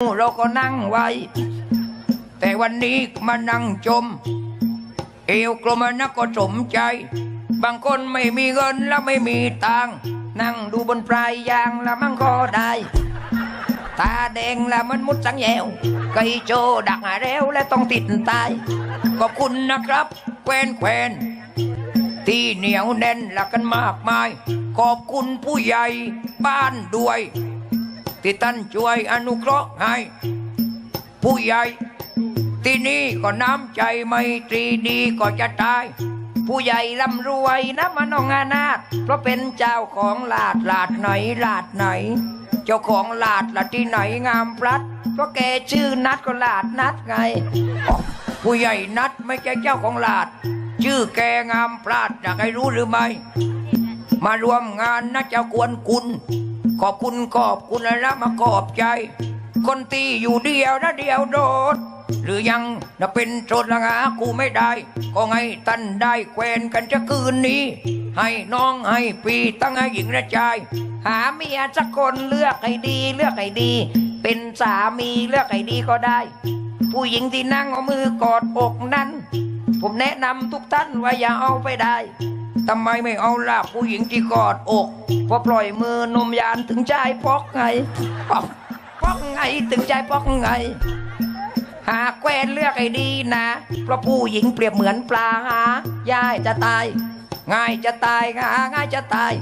เราก็นั่งไว้ แต่วันนี้มานั่งจม เอวกลมนักก็สมใจ บางคนไม่มีเงินแล้วไม่มีตังนั่งดูบนปลายยางแล้วมันก็ได้ ตาแดงแล้วมันมุดสังแยวไก่โจดักหาแล้วและต้องติดตายขอบคุณนะครับแควนแควนที่เหนียวแน่นหลักกันมากมาย ขอบคุณผู้ใหญ่บ้านด้วย ที่ท่านช่วยอนุเคราะห์ให้ ผู้ใหญ่ที่นี่ก็น้ำใจไม่ตรีดีก็จะตาย ผู้ใหญ่ร่ำรวยนะมันองอานาถเพราะเป็นเจ้าของลาดลาดไหนลาดไหน เจ้าของลาดละที่ไหนงามพลัด เพราะแกชื่อนัดก็ลาดนัดไง ผู้ใหญ่นัดไม่ใช่เจ้าของลาด ชื่อแกงามพลาดอยากให้รู้หรือไม่ มารวมงานนะเจ้ากวนคุณ ขอบคุณขอบคุณแล้วมาขอบใจ คนตีอยู่เดียวนะเดียวโดด หรือยังนะเป็นโจทย์ละงากูไม่ได้ ก็ไงตันได้แควนกันจะคืนนี้ ให้น้องให้ปีตั้งให้หญิงนะชาย หาเมียสักคนเลือกให้ดีเลือกให้ดี เป็นสามีเลือกให้ดีก็ได้ ผู้หญิงที่นั่งเอามือกอดอกนั้น ผมแนะนำทุกท่านว่าอย่าเอาไปได้ ทำไมไม่เอาล่ะผู้หญิงที่กอดอกพอปล่อยมือนมยานถึงใจพอกไงปอกพอกไงถึงใจพอกไง หาแควนเลือกให้ดีนะเพราะผู้หญิงเปรียบเหมือนปลาหาย่ายจะตาย ง่ายจะตายหาง่ายจะตาย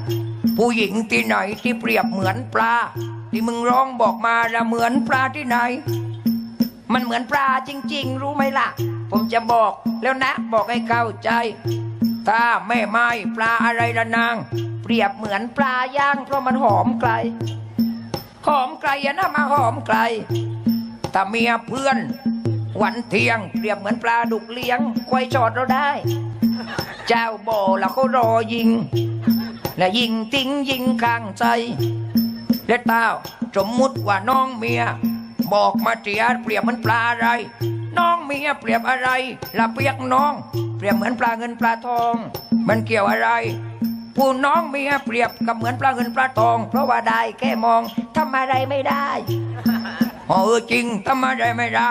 ผู้หญิงที่ไหนที่เปรียบเหมือนปลา ที่มึงร้องบอกมาละเหมือนปลาที่ไหน มันเหมือนปลาจริง ๆ รู้ไหมล่ะ ผมจะบอกแล้วนะบอกให้เข้าใจ ถ้าแม่ไม้ปลาอะไรละนาง เปรียบเหมือนปลาย่างเพราะมันหอมไกล หอมไกลอะนะมาหอมไกลถ้าเมียเพื่อนวันเที่ยง เปรียบเหมือนปลาดุกเลี้ยงควายจอดเราได้ เจ้าบ่อแล้วเขารอยิง และยิงทิ้งยิงข้างใจ และเต้าสมมุติว่าน้องเมีย บอกมาเจียเปรียบเหมือนปลาอะไร น้องเมียเปรียบอะไรละเปียกน้อง รียบเหมือนปลาเงินปลาทอง มันเกี่ยวอะไร ผู้น้องเมียเปรียบกับเหมือนปลาเงินปลาทอง เพราะว่าได้แค่มองทำอะไรไม่ได้เออจริงทำอะไรไม่ได้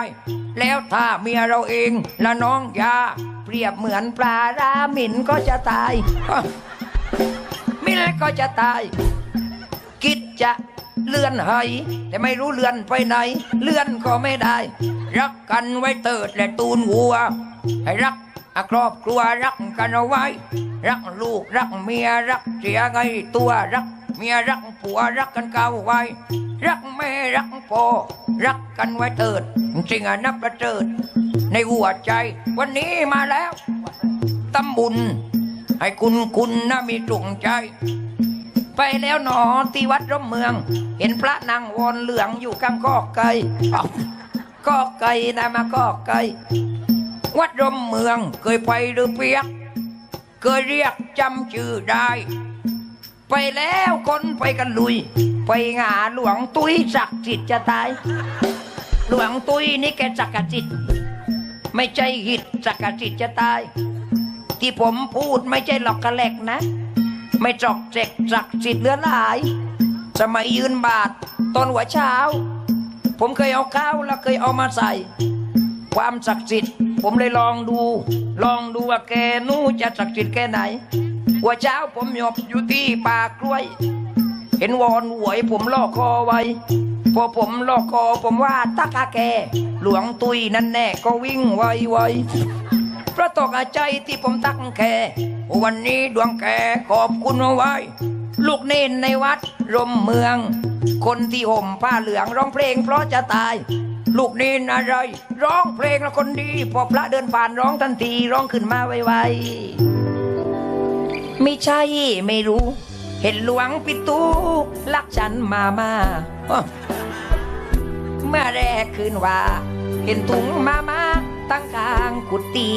แล้วถ้าเมียเราเองและน้องยาเปรียบเหมือนปลาราหมินก็จะตายมินก็จะตายคิดจะเลื่อนให้แต่ไม่รู้เลื่อนไปไหน เลื่อนก็ไม่ได้ รักกันไว้เติดและตูนวัว ให้รัก ครอบครัวรักกันเอาไว้ รักลูกรักเมียรักเสียไงตัวรัก เมียรักผัวรักกันเก่าไว้ รักแม่รักพ่อรักกันไว้เติดจริงๆอะนับประเจิด ในหัวใจ วันนี้มาแล้วตำบุญ ให้คุณคุณนะมีตรงใจ ไปแล้วหนอที่วัดร่มเมือง เห็นพระนางวอนเหลืองอยู่ข้างกอกไก่กอกไก่นะมากอกไก่ วัดร่มเมืองเคยไปหรือเปียก เคยเรียกจำชื่อได้ ไปแล้วคนไปกันลุย ไปหาหลวงตุ้ยศักดิ์สิทธิ์จะตาย หลวงตุ้ยนี่แกศักดิ์สิทธิ์ไม่ใช่หิดศักดิ์สิทธิ์จะตาย ที่ผมพูดไม่ใช่หลอกกระแหลกนะ ไม่จอกเจกศักดิ์สิทธิ์เลือหลาย สมัยยืนบาทตอนหัวเช้า ผมเคยเอาข้าวแล้วเคยเอามาใส่ ความศักดิ์สิทธิ์ ผมเลยลองดู ลองดูว่าแกนู้จะศักดิ์สิทธิ์แค่ไหนหัวเช้าผมหยบอยู่ที่ป่ากล้วย เห็นวอนหวยผมลอกคอไว้ พอผมลอกคอผมว่าตะกาแก หลวงตุยนั่นแน่ก็วิ่งไวไวพระตกใจที่ผมตั้งแค่วันนี้ดวงแกขอบคุณเอาไว้ ลูกเน้นในวัดรมเมือง คนที่ห่มผ้าเหลืองร้องเพลงเพราะจะตาย ลูกน้นอะไร ร้องเพลงแล้วคนดี พอพระเดินผ่านร้องทันทีร้องขึ้นมาไวๆไม่ใช่ไม่รู้ เห็นหลวงปิตูลักฉันมามาเมื่อแรกคืนว่า เห็นถุงมามาตั้งกลางกุฏิ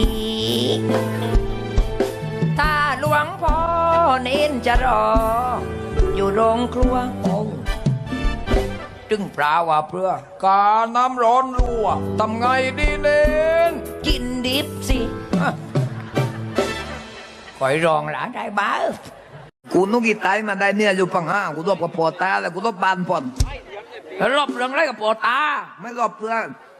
ถ้าหลวงพ่อเน้นจะรอ อยู่โรงครัว โอ้จึงปลาว่าเพื่อ การน้ำร้อนรั่วทำไงดีเน้นกินดิบสิคอยรองหลานได้บ้ากูนุกิตายมาได้เนี่ยอยู่ปังห้ากูต้องกับพอตาแล้วกูต้องบานผ่อนแล้วรอบเรื่องอะไรกับปอตา ไม่ก็เพื่อ